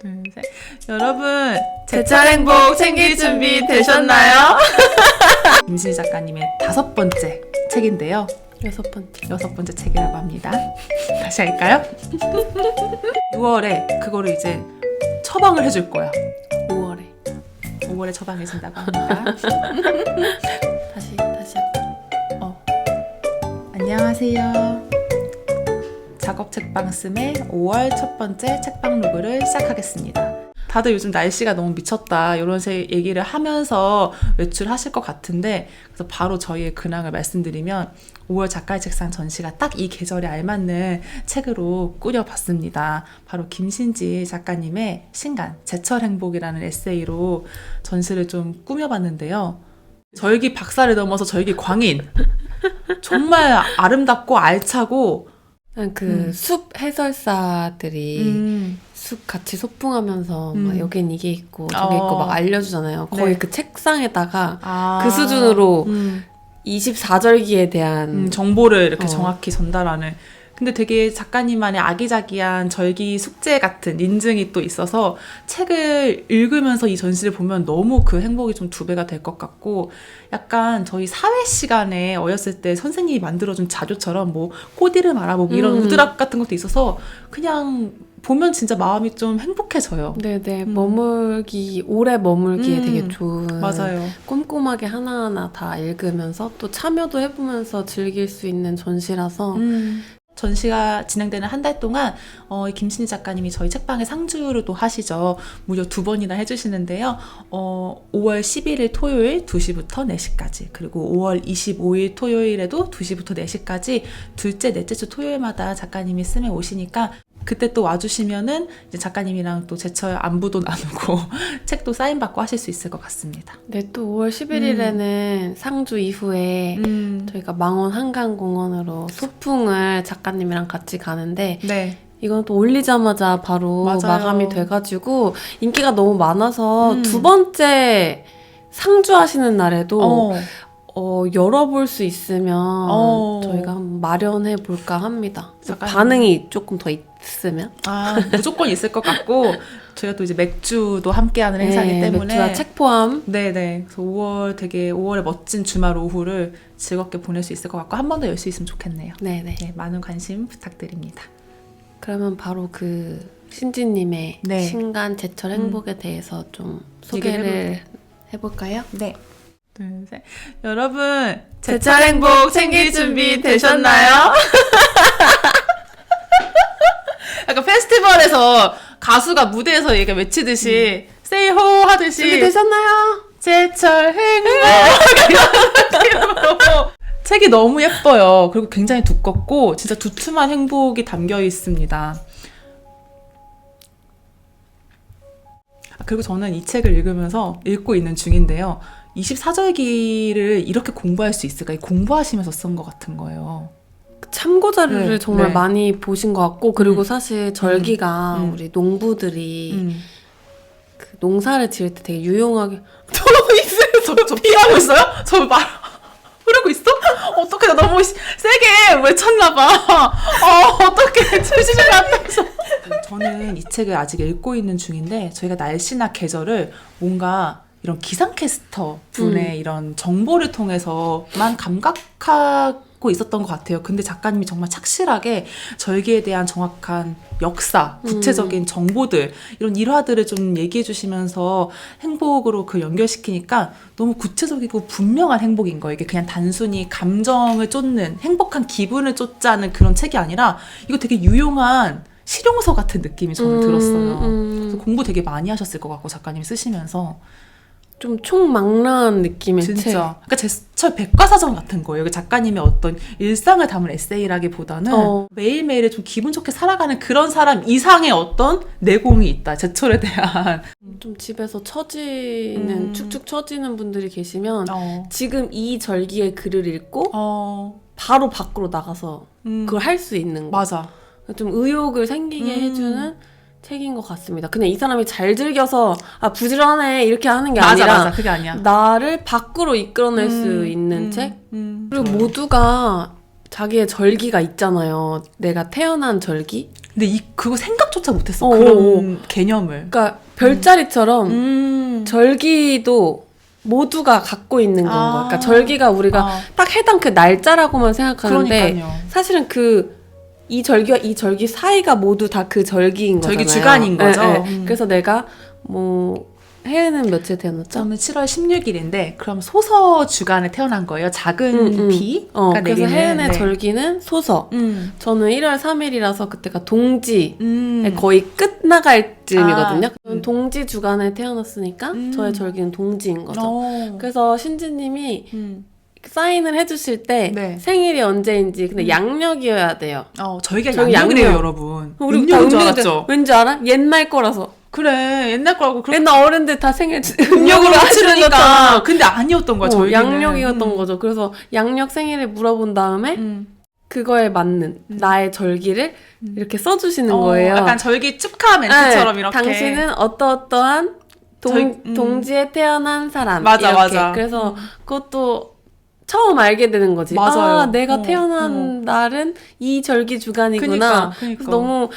둘, 셋. 여러분, 제철 행복 챙길 준비 되셨나요? 김실 작가님의 다섯 번째 책인데요. 여섯 번째. 여섯 번째 책이라고 합니다. 다시 할까요? 6월에 그거를 이제 처방을 해줄 거야. 5월에. 5월에 처방해준다고 합니다. 다시 다시 할까? 어. 안녕하세요. 작업 책방 씀의 5월 첫 번째 책방 로그를 시작하겠습니다. 다들 요즘 날씨가 너무 미쳤다 이런 세- 얘기를 하면서 외출하실 것 같은데 그래서 바로 저희의 근황을 말씀드리면 5월 작가의 책상 전시가 딱 이 계절에 알맞는 책으로 꾸려봤습니다. 바로 김신지 작가님의 신간 제철 행복이라는 에세이로 전시를 좀 꾸며봤는데요. 절기 박사를 넘어서 절기 광인 정말 아름답고 알차고 그냥 그 음. 숲 해설사들이 음, 숲 같이 소풍하면서 음. 막 여긴 이게 있고 저게 어. 있고 막 알려주잖아요. 거의 네. 그 책상에다가 아, 그 수준으로 음, 24절기에 대한 음, 정보를 이렇게 어. 정확히 전달하는 근데 되게 작가님만의 아기자기한 절기 숙제 같은 인증이 또 있어서 책을 읽으면서 이 전시를 보면 너무 그 행복이 좀 두 배가 될 것 같고 약간 저희 사회 시간에 어렸을 때 선생님이 만들어준 자료처럼 뭐 꼬디를 알아보기 이런 음. 우드락 같은 것도 있어서 그냥 보면 진짜 마음이 좀 행복해져요. 네네 음. 머물기 오래 머물기에 음. 되게 좋은 맞아요. 꼼꼼하게 하나하나 다 읽으면서 또 참여도 해보면서 즐길 수 있는 전시라서 음. 전시가 진행되는 한 달 동안 어, 이 김신희 작가님이 저희 책방에 상주를 또 하시죠. 무려 두 번이나 해주시는데요. 어, 5월 11일 토요일 2시부터 4시까지 그리고 5월 25일 토요일에도 2시부터 4시까지 둘째, 넷째 주 토요일마다 작가님이 쓰면 오시니까 그때 또 와주시면은 이제 작가님이랑 또 제철 안부도 나누고 책도 사인 받고 하실 수 있을 것 같습니다. 네, 또 5월 11일에는 상주 이후에 음. 저희가 망원 한강공원으로 소풍을 작가님이랑 같이 가는데 네. 이건 또 올리자마자 바로 맞아요. 마감이 돼가지고 인기가 너무 많아서 음. 두 번째 상주하시는 날에도 어. 어, 열어볼 수 있으면 어. 저희가 한번 마련해 볼까 합니다. 반응이 조금 더 있 으면 아, 무조건 있을 것 같고 저희가 또 이제 맥주도 함께하는 행사이기 네, 때문에 맥주와 책 포함 네네. 그래서 5월 되게 5월의 멋진 주말 오후를 즐겁게 보낼 수 있을 것 같고 한 번 더 열 수 있으면 좋겠네요. 네네. 네, 많은 관심 부탁드립니다. 그러면 바로 그 신지님의 네. 신간 제철 행복에 대해서 좀 소개를 해볼까요? 네. 둘, 셋. 여러분, 제철 행복 챙길 준비 되셨나요? 약간 페스티벌에서 가수가 무대에서 얘가 외치듯이 세이 호 하듯이 준비되셨나요? 제철 행복 이런 느낌으로 책이 너무 예뻐요. 그리고 굉장히 두껍고 진짜 두툼한 행복이 담겨 있습니다. 아, 그리고 저는 이 책을 읽으면서 읽고 있는 중인데요. 24절기를 이렇게 공부할 수 있을까? 이 공부하시면서 쓴 것 같은 거예요. 참고 자료를 네, 정말 네. 많이 보신 것 같고 그리고 음. 사실 절기가 음. 우리 농부들이 음. 그 농사를 지을 때 되게 유용하게 저러고 있어요. 저, 저 피하고 있어요? 저 말, 흐르고 있어? 어떻게 나 너무 시- 세게 외쳤나봐. 어, 어떻게 조심히 갔다면서. 저는 이 책을 아직 읽고 있는 중인데 저희가 날씨나 계절을 뭔가 이런 기상캐스터 분의 이런 정보를 통해서만 감각하 고 있었던 것 같아요. 근데 작가님이 정말 착실하게 절기에 대한 정확한 역사, 구체적인 정보들 이런 일화들을 좀 얘기해 주시면서 행복으로 그 연결시키니까 너무 구체적이고 분명한 행복인 거예요. 이게 그냥 단순히 감정을 쫓는 행복한 기분을 쫓자는 그런 책이 아니라 이거 되게 유용한 실용서 같은 느낌이 저는 들었어요. 음, 공부 되게 많이 하셨을 것 같고 작가님이 쓰시면서 좀 총망라한 느낌의 책. 진짜 그러니까 제철 백과사전 같은 거예요. 그 작가님의 어떤 일상을 담은 에세이라기보다는 어. 매일매일을 좀 기분 좋게 살아가는 그런 사람 이상의 어떤 내공이 있다. 제철에 대한 좀 집에서 처지는 음. 축축 처지는 분들이 계시면 어, 지금 이 절기의 글을 읽고 어, 바로 밖으로 나가서 음, 그걸 할 수 있는 거. 맞아. 좀 의욕을 생기게 음. 해주는 책인 것 같습니다. 그냥 이 사람이 잘 즐겨서 아 부지런해 이렇게 하는 게 맞아, 아니라 맞아. 그게 아니야. 나를 밖으로 이끌어낼 수 음, 있는 음, 책 음. 그리고 모두가 자기의 절기가 있잖아요. 내가 태어난 절기? 근데 이 그거 생각조차 못했어. 어, 그런 개념을. 그러니까 별자리처럼 음. 절기도 모두가 갖고 있는 건 아. 거야. 그러니까 절기가 우리가 아, 딱 해당 그 날짜라고만 생각하는데 그러니까요. 사실은 그 이 절기와 이 절기 사이가 모두 다 그 절기인 거잖아요. 절기 주간인 거죠. 음. 그래서 내가 뭐 해에는 며칠 태어났죠? 저는 7월 16일인데 그럼 소서 주간에 태어난 거예요. 작은 음, 음. 비가 어, 그래서 내리는. 해은의 네. 절기는 소서. 음. 저는 1월 3일이라서 그때가 동지. 음. 거의 끝 나갈 즈음이거든요. 아, 저는 음. 동지 주간에 태어났으니까 음. 저의 절기는 동지인 거죠. 어. 그래서 신지님이 음. 사인을 해주실 때 네. 생일이 언제인지 근데 음. 양력이어야 돼요. 어, 저희가 저희 양력이래요, 양력. 여러분. 우리 음력인 줄 음력인데 알았죠? 왠지 알아? 옛날 거라서. 그래, 옛날 거라고 그렇게 옛날 어른들 다 생일 음력으로 하시는. 거잖아. 근데 아니었던 거야, 어, 저희는. 양력이었던 음. 거죠. 그래서 양력 생일을 물어본 다음에 음. 그거에 맞는 음. 나의 절기를 음. 이렇게 써주시는 어, 거예요. 약간 절기 축하 멘트처럼 네, 이렇게. 당신은 어떠어떠한 동, 저희- 음. 동지에 태어난 사람. 맞아, 이렇게. 맞아. 그래서 음. 그것도 처음 알게 되는 거지. 맞아요. 아, 내가 어, 태어난 날은 이 절기 주간이구나. 그니까, 그니까. 너무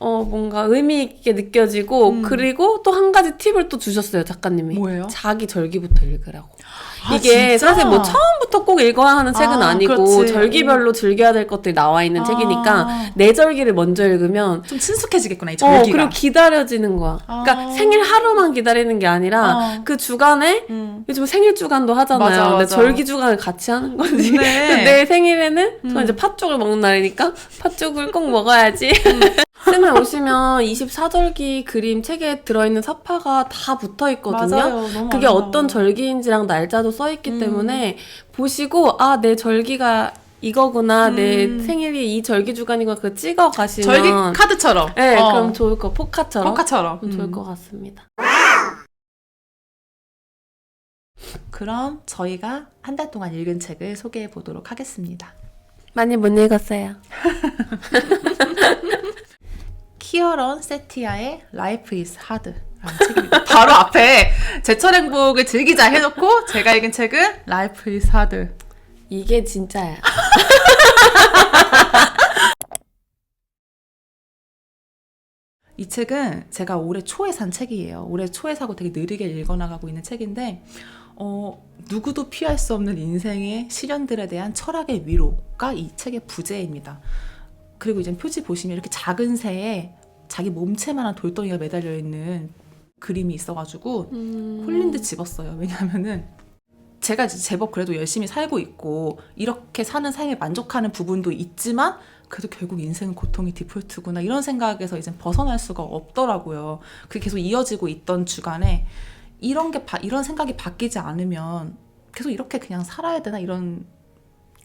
어 뭔가 의미 있게 느껴지고 음. 그리고 또 한 가지 팁을 또 주셨어요 작가님이. 뭐예요? 자기 절기부터 읽으라고. 아, 이게 진짜? 사실 뭐 처음부터 꼭 읽어야 하는 책은 아, 아니고 그렇지. 절기별로 즐겨야 될 것들이 나와 있는 아. 책이니까 내 절기를 먼저 읽으면 좀 친숙해지겠구나, 이 어, 절기가. 그리고 기다려지는 거야. 아. 그러니까 생일 하루만 기다리는 게 아니라 어. 그 주간에 음. 요즘 생일 주간도 하잖아요. 맞아, 근데 맞아. 절기 주간을 같이 하는 거지. 네. 내 생일에는 음. 저 이제 팥죽을 먹는 날이니까 팥죽을 꼭 먹어야지. 음. 쌤에 오시면 24절기 그림 책에 들어있는 사파가 다 붙어 있거든요. 맞아요. 너무 그게 아름다워. 어떤 절기인지랑 날짜도 써 있기 음. 때문에 보시고 아 내 절기가 이거구나 내 음. 생일이 이 절기 주간이구나 그거 찍어 가시면 절기 카드처럼. 네 어. 그럼 좋을 거 포카처럼 포카처럼. 그럼 좋을 음. 것 같습니다. 그럼 저희가 한 달 동안 읽은 책을 소개해 보도록 하겠습니다. 많이 못 읽었어요. 키어런 세티아의 Life is Hard 라는 책입니다. 바로 앞에 제철 행복을 즐기자 해놓고 제가 읽은 책은 Life is Hard. 이게 진짜야. 이 책은 제가 올해 초에 산 책이에요. 올해 초에 사고 되게 느리게 읽어나가고 있는 책인데, 어, 누구도 피할 수 없는 인생의 시련들에 대한 철학의 위로가 이 책의 부제입니다. 그리고 이제 표지 보시면 이렇게 작은 새에 자기 몸체만한 돌덩이가 매달려 있는 그림이 있어가지고 음... 홀린 듯 집었어요. 왜냐하면은 제가 제법 그래도 열심히 살고 있고 이렇게 사는 삶에 만족하는 부분도 있지만 그래도 결국 인생은 고통이 디폴트구나 이런 생각에서 이제 벗어날 수가 없더라고요. 그게 계속 이어지고 있던 주간에 이런 게 바- 이런 생각이 바뀌지 않으면 계속 이렇게 그냥 살아야 되나 이런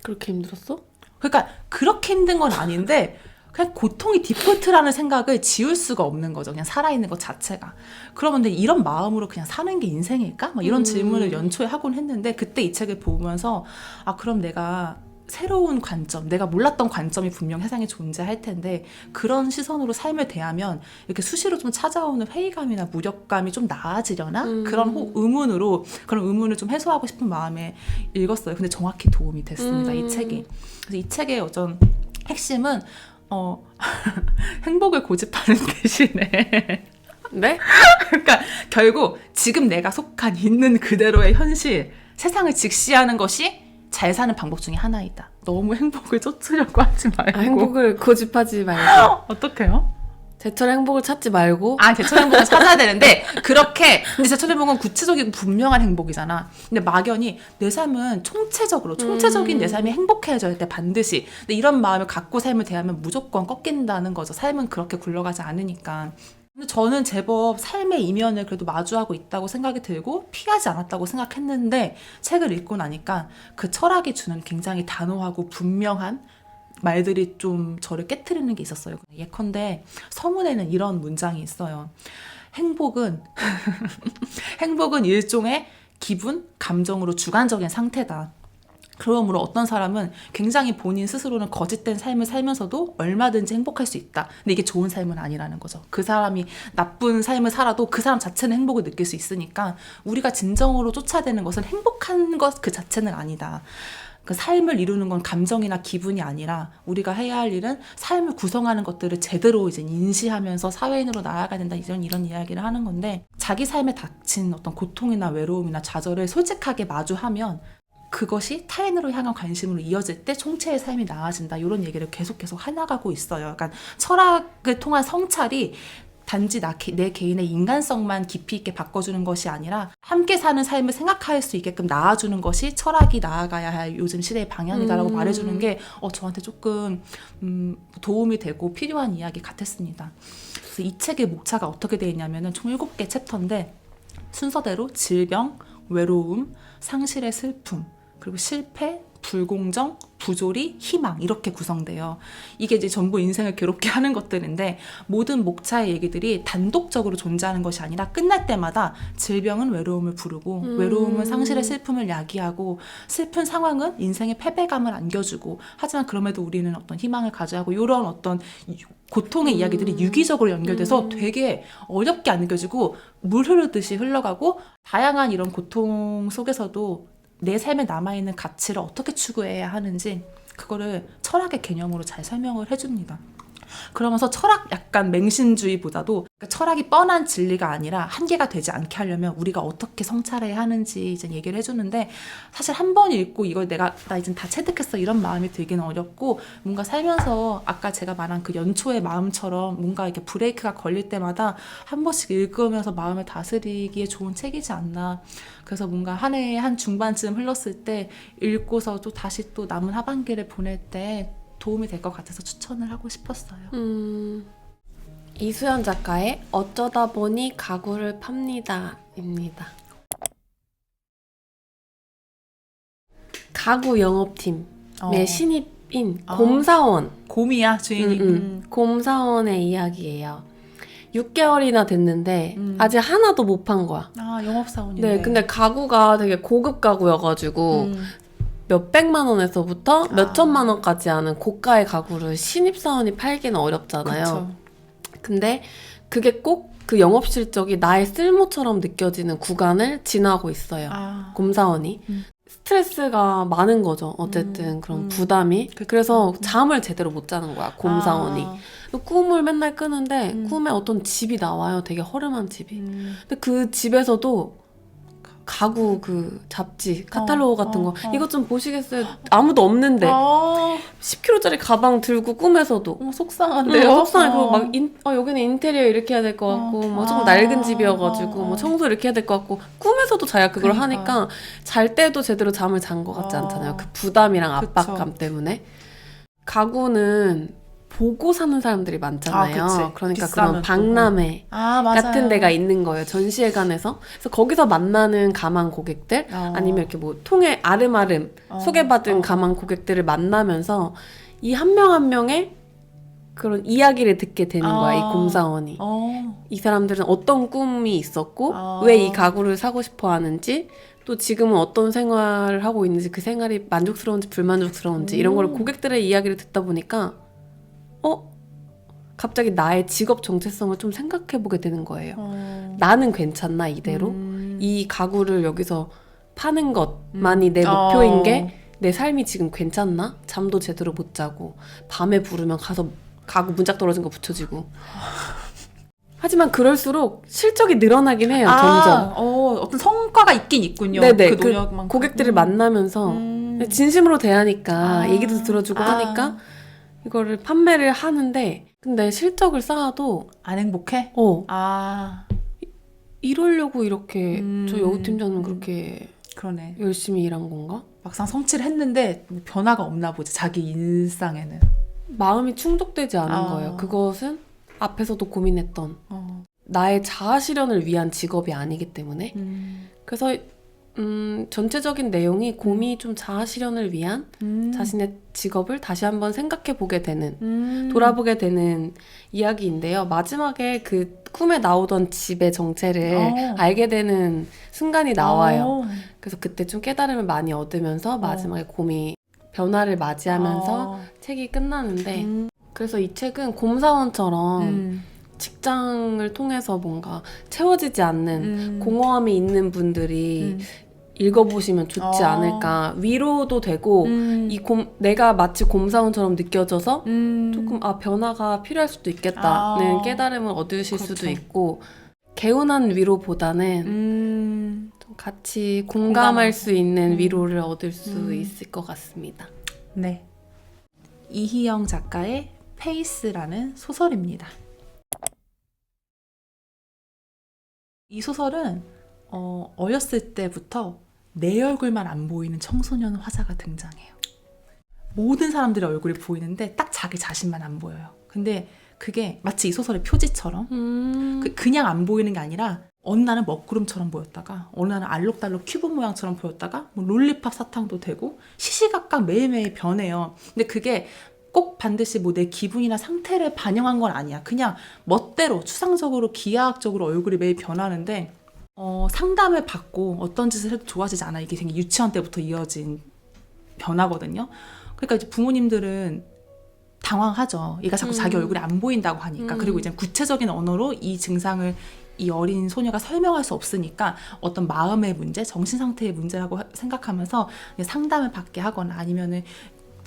그렇게 힘들었어? 그러니까 그렇게 힘든 건 아닌데 그냥 고통이 디폴트라는 생각을 지울 수가 없는 거죠. 그냥 살아있는 것 자체가. 그러면 근데 이런 마음으로 그냥 사는 게 인생일까? 막 이런 음. 질문을 연초에 하곤 했는데 그때 이 책을 보면서 아 그럼 내가 새로운 관점, 내가 몰랐던 관점이 분명 세상에 존재할 텐데 그런 시선으로 삶을 대하면 이렇게 수시로 좀 찾아오는 회의감이나 무력감이 좀 나아지려나? 음. 그런 호- 의문으로 그런 의문을 좀 해소하고 싶은 마음에 읽었어요. 근데 정확히 도움이 됐습니다. 이 음. 책이. 그래서 이 책의 어떤 핵심은 어 행복을 고집하는 대신에 네? 그러니까 결국 지금 내가 속한 있는 그대로의 현실 세상을 직시하는 것이 잘 사는 방법 중에 하나이다. 너무 행복을 쫓으려고 하지 말고 아, 행복을 고집하지 말고 어떡해요? 제철 행복을 찾지 말고 아, 제철 행복을 찾아야 되는데, 그렇게, 근데 제철 행복은 구체적이고 분명한 행복이잖아. 근데 막연히 내 삶은 총체적으로, 총체적인 음. 내 삶이 행복해져야 돼, 반드시. 근데 이런 마음을 갖고 삶을 대하면 무조건 꺾인다는 거죠. 삶은 그렇게 굴러가지 않으니까. 근데 저는 제법 삶의 이면을 그래도 마주하고 있다고 생각이 들고 피하지 않았다고 생각했는데 책을 읽고 나니까 그 철학이 주는 굉장히 단호하고 분명한 말들이 좀 저를 깨트리는 게 있었어요. 예컨대 서문에는 이런 문장이 있어요. 행복은 행복은 일종의 기분, 감정으로 주관적인 상태다. 그러므로 어떤 사람은 굉장히 본인 스스로는 거짓된 삶을 살면서도 얼마든지 행복할 수 있다. 근데 이게 좋은 삶은 아니라는 거죠. 그 사람이 나쁜 삶을 살아도 그 사람 자체는 행복을 느낄 수 있으니까 우리가 진정으로 쫓아대는 것은 행복한 것 그 자체는 아니다. 그 삶을 이루는 건 감정이나 기분이 아니라 우리가 해야 할 일은 삶을 구성하는 것들을 제대로 이제 인지하면서 사회인으로 나아가야 된다 이런 이런 이야기를 하는 건데 자기 삶에 닥친 어떤 고통이나 외로움이나 좌절을 솔직하게 마주하면 그것이 타인으로 향한 관심으로 이어질 때 총체의 삶이 나아진다 이런 얘기를 계속 계속 해나가고 있어요. 약간 철학을 통한 성찰이 단지 나, 개- 내 개인의 인간성만 깊이 있게 바꿔주는 것이 아니라 함께 사는 삶을 생각할 수 있게끔 나아주는 것이 철학이 나아가야 할 요즘 시대의 방향이다라고 음. 말해주는 게 어, 저한테 조금 음, 도움이 되고 필요한 이야기 같았습니다. 그래서 이 책의 목차가 어떻게 되어 있냐면은 총 7개 챕터인데 순서대로 질병, 외로움, 상실의 슬픔, 그리고 실패, 불공정, 부조리, 희망 이렇게 구성돼요. 이게 이제 전부 인생을 괴롭게 하는 것들인데 모든 목차의 얘기들이 단독적으로 존재하는 것이 아니라 끝날 때마다 질병은 외로움을 부르고 음. 외로움은 상실의 슬픔을 야기하고 슬픈 상황은 인생의 패배감을 안겨주고 하지만 그럼에도 우리는 어떤 희망을 가져야 하고 이런 어떤 유- 고통의 음. 이야기들이 유기적으로 연결돼서 음. 되게 어렵게 안 느껴지고 물 흐르듯이 흘러가고 다양한 이런 고통 속에서도 내 삶에 남아있는 가치를 어떻게 추구해야 하는지 그거를 철학의 개념으로 잘 설명을 해줍니다. 그러면서 철학 약간 맹신주의보다도 그러니까 철학이 뻔한 진리가 아니라 한계가 되지 않게 하려면 우리가 어떻게 성찰해야 하는지 이제 얘기를 해주는데 사실 한 번 읽고 이걸 내가 나 이제 다 체득했어 이런 마음이 들기는 어렵고 뭔가 살면서 아까 제가 말한 그 연초의 마음처럼 뭔가 이렇게 브레이크가 걸릴 때마다 한 번씩 읽으면서 마음을 다스리기에 좋은 책이지 않나. 그래서 뭔가 한 해의 한 중반쯤 흘렀을 때 읽고서 또 다시 또 남은 하반기를 보낼 때 도움이 될 것 같아서 추천을 하고 싶었어요. 음, 이수연 작가의 어쩌다 보니 가구를 팝니다입니다. 가구 영업팀의 어. 신입인 아. 곰사원, 곰이야 주인이. 음, 음. 곰사원의 이야기예요. 6개월이나 됐는데 음. 아직 하나도 못 판 거야. 아 영업사원인데. 네, 근데 가구가 되게 고급 가구여가지고 음. 몇 백만 원에서부터 아. 몇 천만 원까지 하는 고가의 가구를 신입사원이 팔기는 어렵잖아요. 그쵸. 근데 그게 꼭 그 영업 실적이 나의 쓸모처럼 느껴지는 구간을 지나고 있어요. 아. 곰사원이. 음. 스트레스가 많은 거죠. 어쨌든 음, 그런 음. 부담이. 그쵸. 그래서 음. 잠을 제대로 못 자는 거야. 곰사원이. 아. 꿈을 맨날 꾸는데 음. 꿈에 어떤 집이 나와요. 되게 허름한 집이. 음. 근데 그 집에서도 가구 그 잡지 카탈로그 어, 같은 어, 거 어. 이것 좀 보시겠어요? 아무도 없는데 아. 10kg짜리 가방 들고 꿈에서도 응, 속상한데요. 속상해. 그리고 어. 막, 인, 어, 여기는 인테리어 이렇게 해야 될 것 같고, 어. 뭐, 조금 아. 낡은 집이어가지고, 어, 어. 뭐, 청소 이렇게 해야 될 것 같고, 꿈에서도 자기가 그걸 그러니까. 하니까, 잘 때도 제대로 잠을 잔 것 같지 어. 않잖아요. 그 부담이랑 그쵸. 압박감 때문에. 가구는 보고 사는 사람들이 많잖아요. 아. 그러니까 그런 또. 박람회 아. 같은 데가 있는 거예요. 전시회관에서. 그래서 거기서 만나는 가망 고객들, 어. 아니면 이렇게 뭐 통에 아름아름 어. 소개받은 어. 가망 고객들을 만나면서 이 한 명한 명의 그런 이야기를 듣게 되는 거야, 이 아. 곰사원이. 어. 이 사람들은 어떤 꿈이 있었고, 아. 왜이 가구를 사고 싶어 하는지, 또 지금은 어떤 생활을 하고 있는지, 그 생활이 만족스러운지 불만족스러운지, 이런 걸 오. 고객들의 이야기를 듣다 보니까, 어? 갑자기 나의 직업 정체성을 좀 생각해 보게 되는 거예요. 어. 나는 괜찮나, 이대로? 음. 이 가구를 여기서 파는 것만이 내 목표인 어. 게내 삶이 지금 괜찮나? 잠도 제대로 못 자고 밤에 부르면 가서 가구 문짝 떨어진 거 붙여지고 하지만 그럴수록 실적이 늘어나긴 해요 아, 점점 어, 어떤 성과가 있긴 있군요. 네네, 그 그 노력만큼. 고객들을 음. 만나면서 음. 진심으로 대하니까 아. 얘기도 들어주고 아. 하니까 이거를 판매를 하는데 근데 실적을 쌓아도 안 행복해? 어 아 이러려고 이렇게 음. 저 여우 팀장은 그렇게 그러네. 열심히 일한 건가? 막상 성취를 했는데 뭐 변화가 없나 보지 자기 일상에는. 마음이 충족되지 않은 아. 거예요. 그것은 앞에서도 고민했던 어. 나의 자아 실현을 위한 직업이 아니기 때문에 음. 그래서 음, 전체적인 내용이 곰이 좀 자아 실현을 위한 음. 자신의 직업을 다시 한번 생각해 보게 되는 음. 돌아보게 되는 이야기인데요. 마지막에 그 꿈에 나오던 집의 정체를 어. 알게 되는 순간이 나와요. 어. 그래서 그때 좀 깨달음을 많이 얻으면서 마지막에 곰이 변화를 맞이하면서 어. 책이 끝나는데 음. 그래서 이 책은 곰사원처럼 음. 직장을 통해서 뭔가 채워지지 않는 음. 공허함이 있는 분들이 음. 읽어보시면 좋지 어. 않을까 위로도 되고 음. 이 곰, 내가 마치 곰사원처럼 느껴져서 음. 조금 아 변화가 필요할 수도 있겠다는 아. 깨달음을 얻으실 수도 그렇죠. 있고 개운한 위로보다는 음. 좀 같이 공감할 공감하고. 수 있는 음. 위로를 얻을 수 음. 있을 것 같습니다. 네. 이희영 작가의 페이스라는 소설입니다. 이 소설은 어, 어렸을 때부터 내 얼굴만 안 보이는 청소년 화자가 등장해요. 모든 사람들의 얼굴이 보이는데 딱 자기 자신만 안 보여요. 근데 그게 마치 이 소설의 표지처럼 음. 그, 그냥 안 보이는 게 아니라 어느 날은 먹구름처럼 보였다가 어느 날은 알록달록 큐브 모양처럼 보였다가 뭐 롤리팝 사탕도 되고 시시각각 매일매일 변해요. 근데 그게 꼭 반드시 뭐 내 기분이나 상태를 반영한 건 아니야. 그냥 멋대로 추상적으로 기하학적으로 얼굴이 매일 변하는데 어, 상담을 받고 어떤 짓을 해도 좋아지지 않아. 이게 되게 유치원 때부터 이어진 변화거든요. 그러니까 이제 부모님들은 당황하죠. 얘가 자꾸 자기 음. 얼굴이 안 보인다고 하니까. 음. 그리고 이제 구체적인 언어로 이 증상을 이 어린 소녀가 설명할 수 없으니까 어떤 마음의 문제, 정신 상태의 문제라고 하- 생각하면서 상담을 받게 하거나 아니면은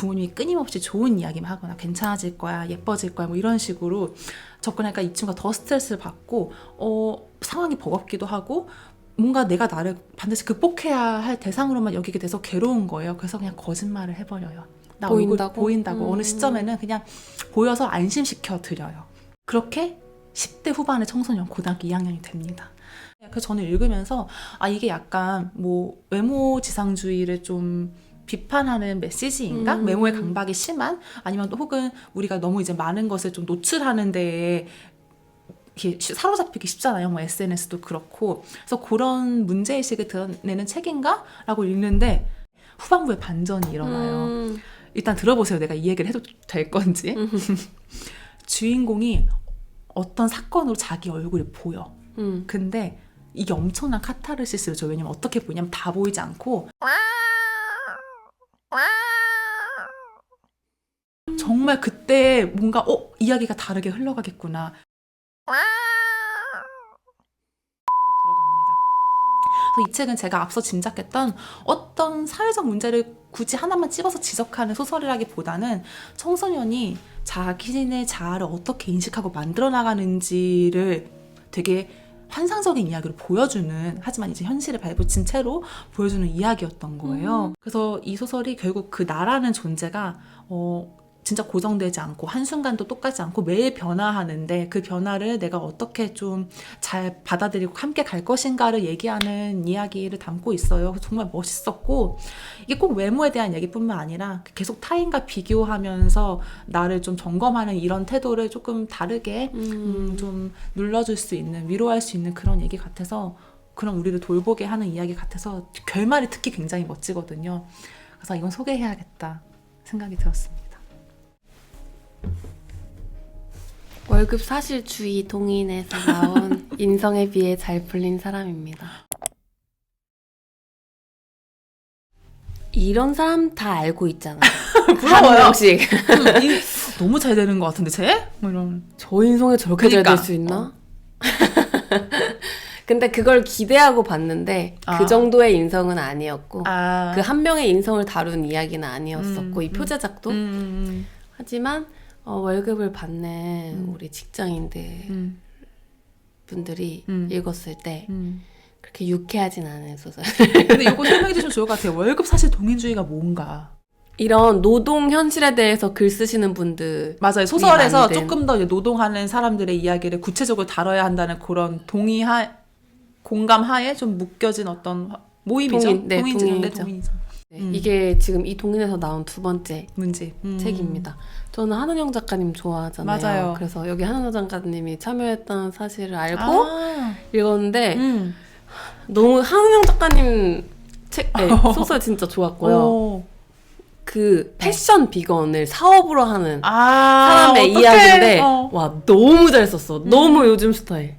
부모님이 끊임없이 좋은 이야기만 하거나 괜찮아질 거야, 예뻐질 거야, 뭐 이런 식으로 접근하니까 이 친구가 더 스트레스를 받고 어, 상황이 버겁기도 하고 뭔가 내가 나를 반드시 극복해야 할 대상으로만 여기게 돼서 괴로운 거예요. 그래서 그냥 거짓말을 해버려요. 나 보인다고? 보인다고 음. 어느 시점에는 그냥 보여서 안심시켜 드려요. 그렇게 10대 후반의 청소년 고등학교 2학년이 됩니다. 그래서 저는 읽으면서 아 이게 약간 뭐 외모 지상주의를 좀 비판하는 메시지인가? 음. 외모의 강박이 심한 아니면 또 혹은 우리가 너무 이제 많은 것을 좀 노출하는 데에 이렇게 쉬- 사로잡히기 쉽잖아요. 뭐 SNS도 그렇고. 그래서 그런 문제의식을 드러내는 책인가? 라고 읽는데 후반부에 반전이 일어나요. 음. 일단 들어보세요. 내가 이 얘기를 해도 될 건지. 음. 주인공이 어떤 사건으로 자기 얼굴이 보여. 음. 근데 이게 엄청난 카타르시스를 줘. 왜냐면 어떻게 보냐면 다 보이지 않고 정말 그때 뭔가 어 이야기가 다르게 흘러가겠구나. 이 책은 제가 앞서 짐작했던 어떤 사회적 문제를 굳이 하나만 집어서 지적하는 소설이라기보다는 청소년이 자기네 자아를 어떻게 인식하고 만들어 나가는지를 되게 환상적인 이야기로 보여주는 하지만 이제 현실에 발붙인 채로 보여주는 이야기였던 거예요. 그래서 이 소설이 결국 그 나라는 존재가 어 진짜 고정되지 않고 한순간도 똑같지 않고 매일 변화하는데 그 변화를 내가 어떻게 좀 잘 받아들이고 함께 갈 것인가를 얘기하는 이야기를 담고 있어요. 정말 멋있었고 이게 꼭 외모에 대한 얘기뿐만 아니라 계속 타인과 비교하면서 나를 좀 점검하는 이런 태도를 조금 다르게 음, 음. 좀 눌러줄 수 있는 위로할 수 있는 그런 얘기 같아서 그런 우리를 돌보게 하는 이야기 같아서 결말이 특히 굉장히 멋지거든요. 그래서 이건 소개해야겠다 생각이 들었습니다. 월급 사실주의 동인에서 나온 인성에 비해 잘 풀린 사람입니다. 이런 사람 다 알고 있잖아. 부러워요. 한 명씩. 이- 너무 잘 되는 것 같은데 쟤? 뭐 이런. 저 인성에 저렇게 잘 그러니까. 될 수 있나? 근데 그걸 기대하고 봤는데 아. 그 정도의 인성은 아니었고 아, 그 한 명의 인성을 다룬 이야기는 아니었었고 음, 이 표제작도 음, 음, 하지만 어, 월급을 받는 음. 우리 직장인들 음, 분들이 음. 읽었을 때 음. 그렇게 유쾌하진 않은 소설. 근데 이거 설명해 주시면 좋을 것 같아요. 월급 사실 동인주의가 뭔가. 이런 노동 현실에 대해서 글 쓰시는 분들 맞아요. 소설에서 만든. 조금 더 노동하는 사람들의 이야기를 구체적으로 다뤄야 한다는 그런 동의하 공감하에 좀 묶여진 어떤 화- 모임이죠. 동인, 네, 네, 동인이죠. 동인이죠. 네, 음. 이게 지금 이 동인에서 나온 두 번째 문제. 음. 책입니다. 저는 한은영 작가님 좋아하잖아요. 맞아요. 그래서 여기 한은영 작가님이 참여했다는 사실을 알고 아, 읽었는데 음. 너무 한은영 작가님 책 네, 소설 진짜 좋았고요. 오. 그 패션 비건을 사업으로 하는 아, 사람의 어떡해. 이야기인데 어. 와 너무 잘 썼어. 너무 요즘 스타일.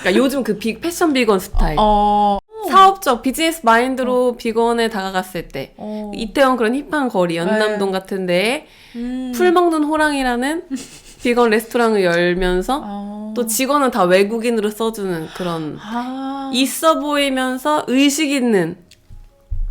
그러니까 요즘 그 비, 패션 비건 스타일. 어. 사업적 비즈니스 마인드로 비건에 다가갔을 때 어. 이태원 그런 힙한 거리 연남동 같은 데에 음. 풀 먹는 호랑이라는 비건 레스토랑을 열면서 어. 또 직원은 다 외국인으로 써주는 그런 아. 있어 보이면서 의식 있는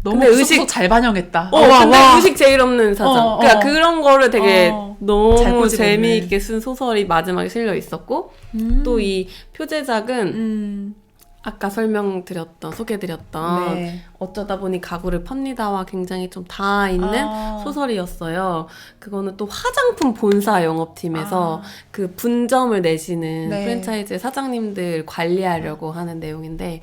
너무 의식 잘 반영했다. 어, 와, 근데 와. 의식 제일 없는 사장. 어, 어. 그러니까 그런 거를 되게 어. 잘 너무. 재미있게 쓴 소설이 마지막에 실려 있었고 음. 또이 표제작은 음. 아까 설명드렸던 소개드렸던 네. 어쩌다 보니 가구를 팝니다와 굉장히 좀 닿아 있는 아. 소설이었어요. 그거는 또 화장품 본사 영업팀에서 아. 그 분점을 내시는 네. 프랜차이즈 사장님들 관리하려고 하는 내용인데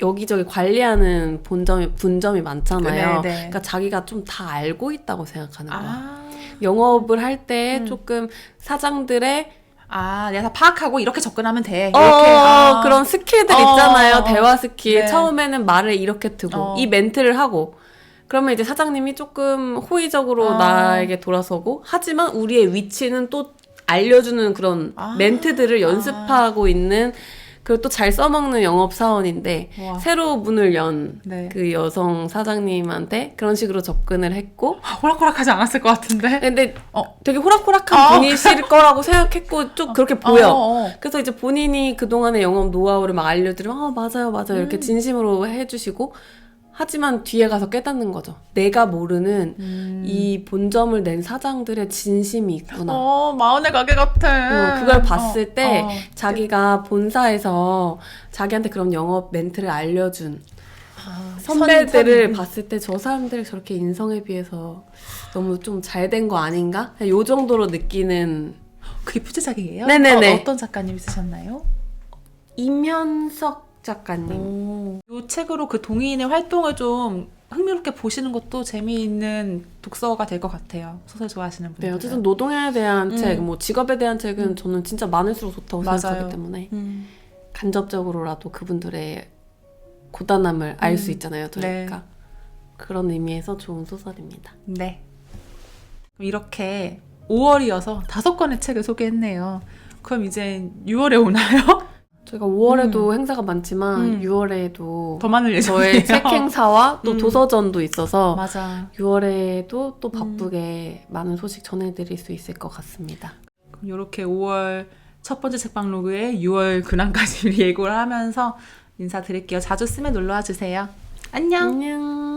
여기저기 관리하는 본점이 분점이 많잖아요. 네, 네. 그러니까 자기가 좀 다 알고 있다고 생각하는 거야. 아. 영업을 할때 음. 조금 사장들의 아, 내가 다 파악하고 이렇게 접근하면 돼. 어, 이렇게 아. 그런 스킬들 어, 있잖아요. 어. 대화 스킬. 네. 처음에는 말을 이렇게 트고 어. 이 멘트를 하고 그러면 이제 사장님이 조금 호의적으로 아. 나에게 돌아서고 하지만 우리의 위치는 또 알려주는 그런 아. 멘트들을 연습하고 있는 그리고 또 잘 써먹는 영업사원인데 와. 새로 문을 연 네. 그 여성 사장님한테 그런 식으로 접근을 했고 아, 호락호락하지 않았을 것 같은데. 근데 어. 되게 호락호락한 아. 분이실 거라고 생각했고 좀 그렇게 보여. 어, 어. 그래서 이제 본인이 그동안의 영업 노하우를 막 알려드리면 아 맞아요 맞아요 음. 이렇게 진심으로 해주시고 하지만 뒤에 가서 깨닫는 거죠. 내가 모르는 음. 이 본점을 낸 사장들의 진심이 있구나. 어, 마흔의 가게 같아. 어, 그걸 봤을 때 어. 자기가 본사에서 자기한테 그런 영업 멘트를 알려준 아, 선배들을 선- 봤을 때 저 사람들이 저렇게 인성에 비해서 너무 좀 잘 된 거 아닌가? 요 정도로 느끼는 그게 표제작이에요? 네네네. 어, 어떤 작가님이 쓰셨나요? 임현석 작가님. 오. 이 책으로 그 동의인의 활동을 좀 흥미롭게 보시는 것도 재미있는 독서가 될 것 같아요. 소설 좋아하시는 분들. 네, 어쨌든 노동에 대한 음. 책, 뭐 직업에 대한 책은 음. 저는 진짜 많을수록 좋다고 맞아요. 생각하기 때문에 음. 간접적으로라도 그분들의 고단함을 알수 음. 있잖아요, 저희가. 그런 의미에서 좋은 소설입니다. 네. 이렇게 5월이어서 다섯 권의 책을 소개했네요. 그럼 이제 6월에 오나요? 저희가 5월에도 행사가 많지만 음. 6월에도 더 많을 예정이에요. 저의 책 행사와 또 음. 도서전도 있어서 맞아. 6월에도 또 바쁘게 많은 소식 전해드릴 수 있을 것 같습니다. 그럼 이렇게 5월 첫 번째 책방 로그에 6월 근황까지 예고를 하면서 인사드릴게요. 자주 쓰면 놀러와 주세요. 안녕. 안녕.